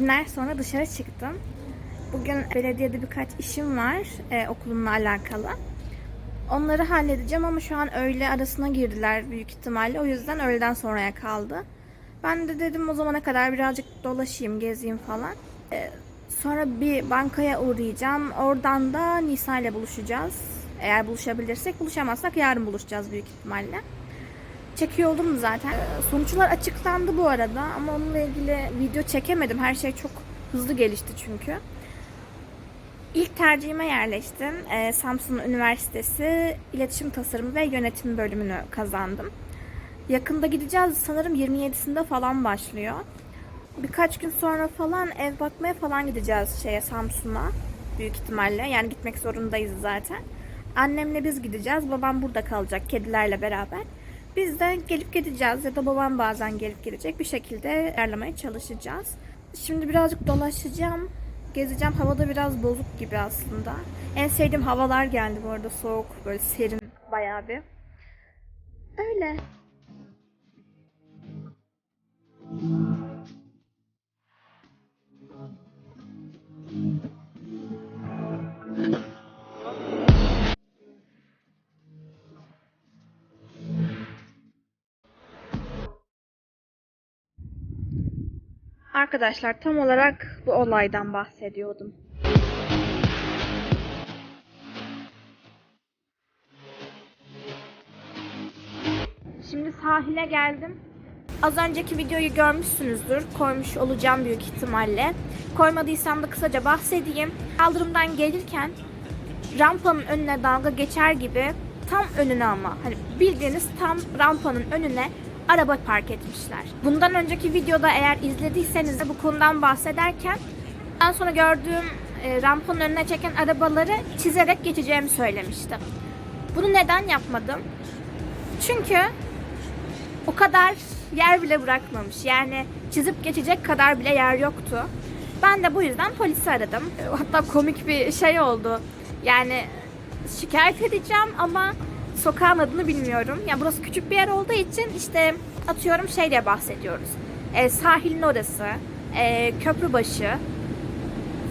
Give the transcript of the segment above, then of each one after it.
günler sonra dışarı çıktım. Bugün belediyede birkaç işim var e, okulumla alakalı. Onları halledeceğim ama şu an öğle arasına girdiler büyük ihtimalle. O yüzden öğleden sonraya kaldı. Ben de dedim o zamana kadar birazcık dolaşayım, gezeyim falan. E, sonra bir bankaya uğrayacağım. Oradan da Nisa ile buluşacağız. Eğer buluşabilirsek, buluşamazsak yarın buluşacağız büyük ihtimalle. Çekiyor oldum zaten. Ee, Sonuçlar açıklandı bu arada ama onunla ilgili video çekemedim. Her şey çok hızlı gelişti çünkü. İlk tercihime yerleştim. Ee, Samsun Üniversitesi İletişim Tasarımı ve Yönetim bölümünü kazandım. Yakında gideceğiz. Sanırım 27'sinde falan başlıyor. Birkaç gün sonra falan ev bakmaya falan gideceğiz şeye Samsun'a. Büyük ihtimalle. Yani gitmek zorundayız zaten. Annemle biz gideceğiz. Babam burada kalacak kedilerle beraber. Biz de gelip gideceğiz ya da babam bazen gelip gidecek. Bir şekilde ayarlamaya çalışacağız. Şimdi birazcık dolaşacağım. Gezeceğim. Havada biraz bozuk gibi aslında. En sevdiğim havalar geldi bu arada. Soğuk, böyle serin bayağı bir. Öyle. Arkadaşlar tam olarak bu olaydan bahsediyordum. Şimdi sahile geldim. Az önceki videoyu görmüşsünüzdür. Koymuş olacağım büyük ihtimalle. Koymadıysam da kısaca bahsedeyim. Kaldırımdan gelirken rampanın önüne dalga geçer gibi tam önüne ama hani bildiğiniz tam rampanın önüne araba park etmişler. Bundan önceki videoda eğer izlediyseniz de bu konudan bahsederken daha sonra gördüğüm e, rampanın önüne çeken arabaları çizerek geçeceğimi söylemiştim. Bunu neden yapmadım? Çünkü o kadar yer bile bırakmamış. Yani çizip geçecek kadar bile yer yoktu. Ben de bu yüzden polisi aradım. Hatta komik bir şey oldu. Yani şikayet edeceğim ama sokağın adını bilmiyorum. Ya burası küçük bir yer olduğu için işte atıyorum şey diye bahsediyoruz. E, sahilin orası, e, köprü başı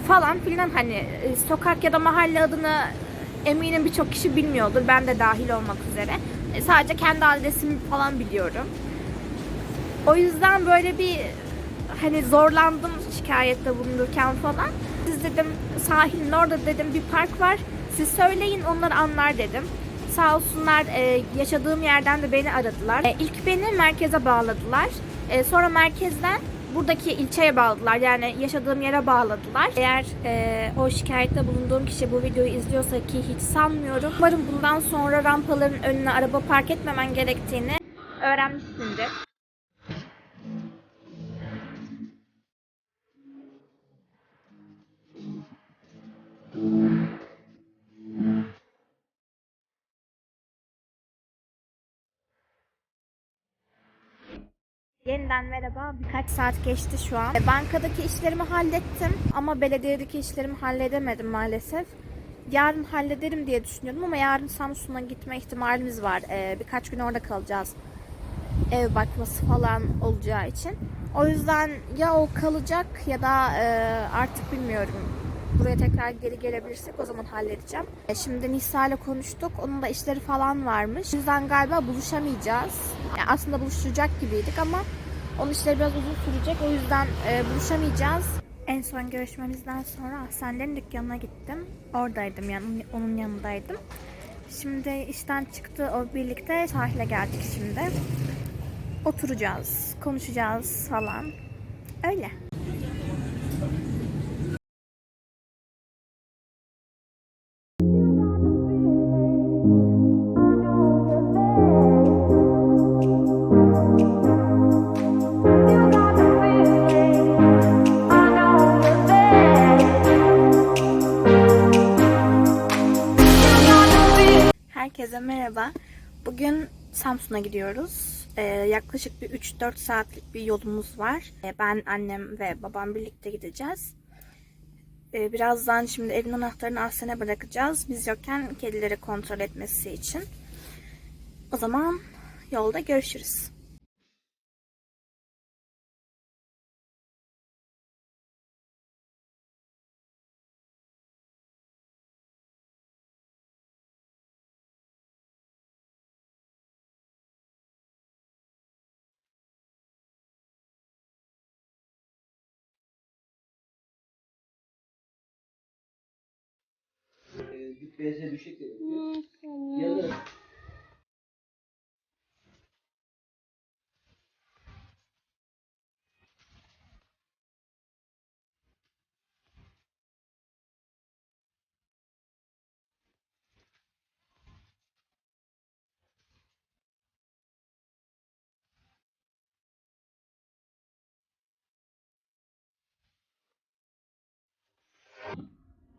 falan filan hani e, sokak ya da mahalle adını eminim birçok kişi bilmiyordur. Ben de dahil olmak üzere. E, sadece kendi adresimi falan biliyorum. O yüzden böyle bir hani zorlandım şikayette bulunurken falan. Siz dedim sahilin orada dedim bir park var. Siz söyleyin onlar anlar dedim. Sağ olsunlar e, yaşadığım yerden de beni aradılar. E, ilk beni merkeze bağladılar. E, sonra merkezden buradaki ilçeye bağladılar. Yani yaşadığım yere bağladılar. Eğer e, o şikayette bulunduğum kişi bu videoyu izliyorsa ki hiç sanmıyorum. Umarım bundan sonra rampaların önüne araba park etmemen gerektiğini öğrenmişsindir. Yeniden merhaba. Birkaç saat geçti şu an. E, Bankadaki işlerimi hallettim ama belediyedeki işlerimi halledemedim maalesef. Yarın hallederim diye düşünüyordum ama yarın Samsun'a gitme ihtimalimiz var. E, birkaç gün orada kalacağız. Ev bakması falan olacağı için. O yüzden ya o kalacak ya da e, artık bilmiyorum. Buraya tekrar geri gelebilirsek o zaman halledeceğim. Şimdi Nisa ile konuştuk. Onun da işleri falan varmış. O yüzden galiba buluşamayacağız. Aslında buluşacak gibiydik ama onun işleri biraz uzun sürecek. O yüzden e, buluşamayacağız. En son görüşmemizden sonra Ahsenlerin dükkanına gittim. Oradaydım yani onun yanındaydım. Şimdi işten çıktı o birlikte sahile geldik şimdi. Oturacağız, konuşacağız falan. Öyle. Samsun'a gidiyoruz. Ee, yaklaşık bir 3-4 saatlik bir yolumuz var. Ee, ben, annem ve babam birlikte gideceğiz. Ee, birazdan şimdi evin anahtarını Aslen'e bırakacağız. Biz yokken kedileri kontrol etmesi için. O zaman yolda görüşürüz. Git benze düşecek dedim. Yanına.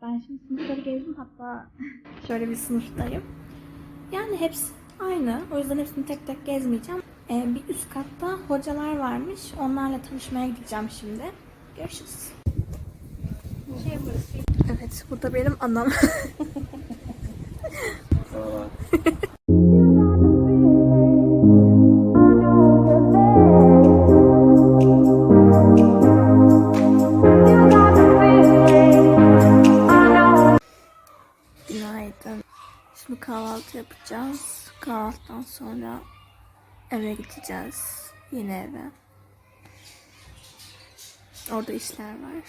Ben şimdi sınıfları gezdim hatta şöyle bir sınıftayım. Yani hepsi aynı. O yüzden hepsini tek tek gezmeyeceğim. Ee, bir üst katta hocalar varmış. Onlarla tanışmaya gideceğim şimdi. Görüşürüz. Evet, bu da benim anam. yapacağız. Kahvaltıdan sonra eve gideceğiz. Yine eve. Orada işler var.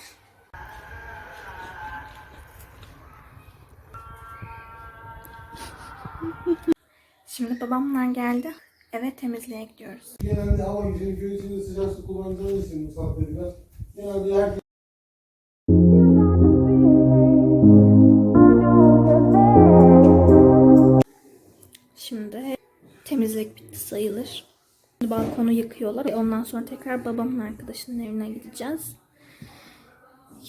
Şimdi babamlar geldi. Eve temizliğe gidiyoruz. Genelde hava gücünün köy içinde sıcak su kullandığımız için biraz. Genelde herkes temizlik bitti sayılır. Balkonu yıkıyorlar. Ondan sonra tekrar babamın arkadaşının evine gideceğiz.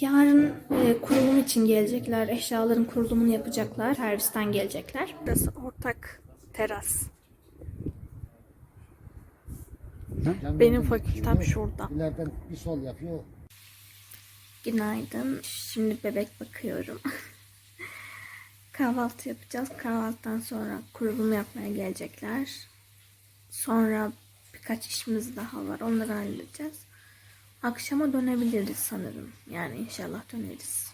Yarın e, kurulum için gelecekler. Eşyaların kurulumunu yapacaklar. Servisten gelecekler. Burası ortak teras. Benim fakültem şurada. İleriden bir sol yapıyor. Günaydın. Şimdi bebek bakıyorum. Kahvaltı yapacağız. Kahvaltıdan sonra kurulum yapmaya gelecekler. Sonra birkaç işimiz daha var. Onları halledeceğiz. Akşama dönebiliriz sanırım. Yani inşallah döneriz.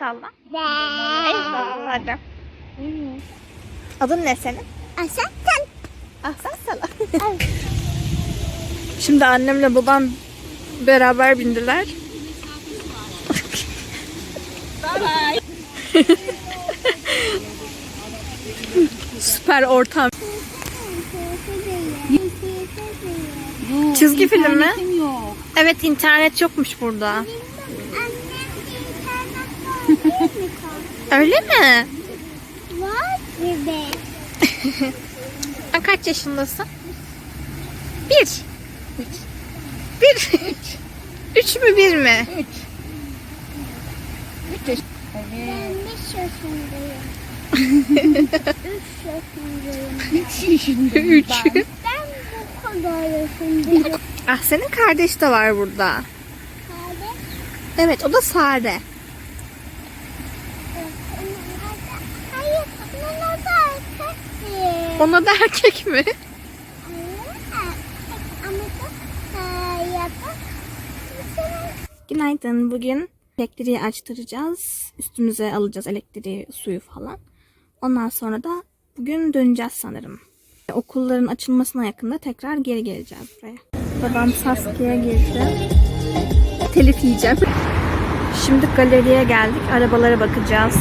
Salla. El salla hadi. Adın ne senin? Ahsen sen. Ahsen salla. Şimdi annemle babam beraber bindiler. Süper ortam. Çizgi film mi? Evet internet yokmuş burada. Öyle mi? Var bebe. Sen kaç yaşındasın? Bir. Bir. Üç mü bir mi? Ben 5 yaşındayım. 3 yaşındayım. Üç yaşında. Üç. Ben bu kadar yaşındayım. Ah senin kardeş de var burada. Kardeş. Evet o da Sare. Ona da erkek mi? Günaydın. Bugün elektriği açtıracağız. Üstümüze alacağız elektriği, suyu falan. Ondan sonra da bugün döneceğiz sanırım. Okulların açılmasına yakında tekrar geri geleceğiz buraya. Babam Sasuke'ye girdi. Telif yiyeceğim. Şimdi galeriye geldik. Arabalara bakacağız.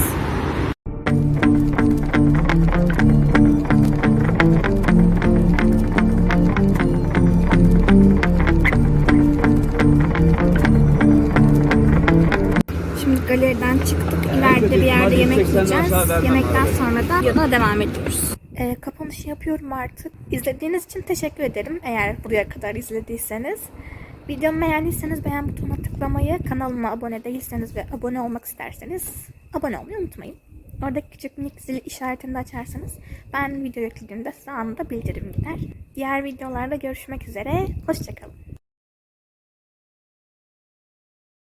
Yiyeceğiz. Yemekten sonra da yola devam ediyoruz. Ee, kapanışı yapıyorum artık. İzlediğiniz için teşekkür ederim. Eğer buraya kadar izlediyseniz. Videomu beğendiyseniz beğen butonuna tıklamayı, kanalıma abone değilseniz ve abone olmak isterseniz abone olmayı unutmayın. Oradaki küçük minik zil işaretini de açarsanız ben video yüklediğimde size anında bildirim gider. Diğer videolarda görüşmek üzere. Hoşçakalın.